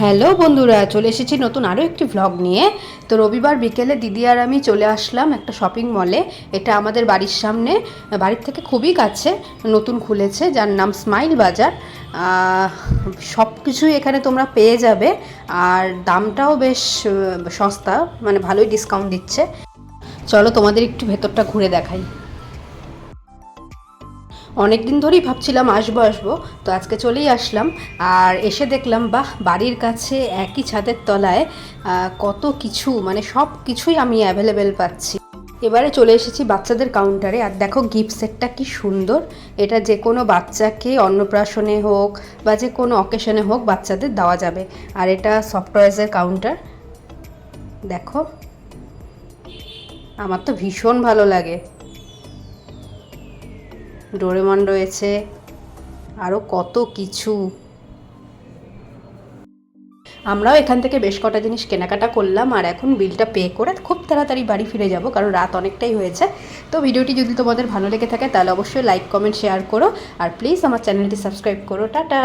Hello বন্ধুরা, চলে এসেছি নতুন আরও একটি ভ্লগ নিয়ে। তো রবিবার বিকেলে দিদি আর আমি চলে আসলাম একটা শপিং মলে এটা আমাদের বাড়ির সামনে, বাড়ির থেকে খুবই কাছে, নতুন খুলেছে, যার নাম স্মাইল বাজার সব কিছুই এখানে তোমরা পেয়ে যাবে, আর দামটাও বেশ সস্তা মানে ভালোই ডিসকাউন্ট দিচ্ছে। চলো তোমাদের একটু ভেতরটা ঘুরে দেখাই। অনেক দিন ধরেই ভাবছিলাম আসব আসব। তো আজকে চলেই আসলাম আর এসে দেখলাম, বাহ, বাড়ির কাছে একই ছাদের তলায় কত কিছু মানে সব কিছুই আমি অ্যাভেলেবেল পাচ্ছি। এবারে চলে এসেছি বাচ্চাদের কাউন্টারে আর দেখো গিফট সেটটা কি সুন্দর। এটা যে কোনো বাচ্চাকে অন্নপ্রাশনে হোক বা যে কোনো অকেশনে হোক বাচ্চাদের দেওয়া যাবে। আর এটা সফটওয়্যার্সের কাউন্টার দেখো, আমার তো ভীষণ ভালো লাগে। ডোরেমন রয়েছে। আরও কত কিছু। আমরাও এখান থেকে বেশ কটা জিনিস কেনাকাটা করলাম, আর এখন বিলটা পে করে খুব তাড়াতাড়ি বাড়ি ফিরে যাব, কারণ রাত অনেকটাই হয়েছে। তো ভিডিওটি যদি তোমাদের ভালো লেগে থাকে, তাহলে অবশ্যই লাইক কমেন্ট শেয়ার করো, আর প্লিজ আমার চ্যানেলটি সাবস্ক্রাইব করো। টাটা!